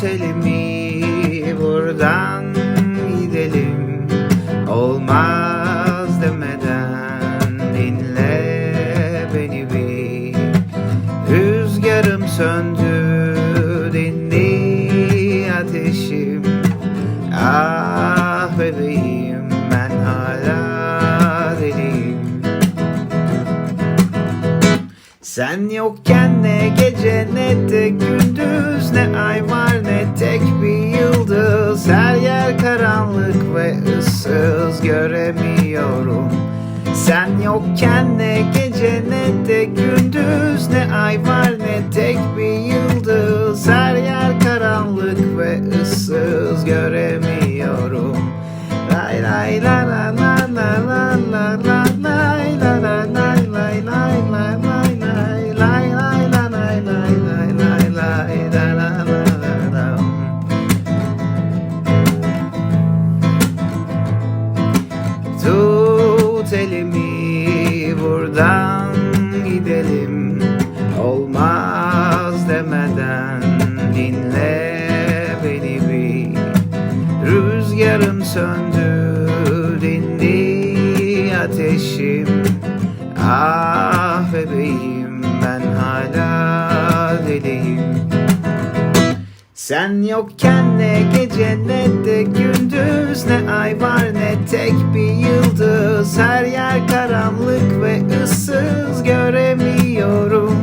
Tut elimi buradan gidelim. Olmaz demeden dinle beni bir. Rüzgarım söndü dindi ateşim. Ah bebeğim ben hala deliyim. Sen yokken ne gece ne de gündüz Ne karanlık ve ıssız göremiyorum. Sen yokken ne gece ne de gündüz Ne ay var ne tek bir yıldız. Her yer karanlık ve ıssız göremiyorum. Lay lay la la la la la Tut elimi buradan gidelim. Olmaz demeden dinle beni bir. Rüzgarım söndü dindi ateşim. Ah bebeğim ben hala deliyim. Sen yokken ne gece ne de gündüz Ne ay var ne tek bir Her yer karanlık ve ıssız göremiyorum.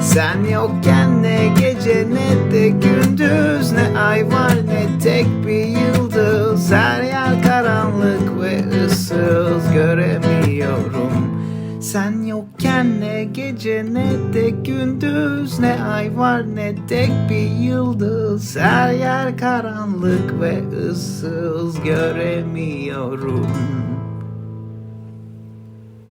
Sen yokken ne gece ne de gündüz Ne ay var ne tek bir yıldız. Her yer karanlık ve ıssız göremiyorum. Sen yokken ne gece ne de gündüz Ne ay var ne tek bir yıldız. Her yer karanlık ve ıssız göremiyorum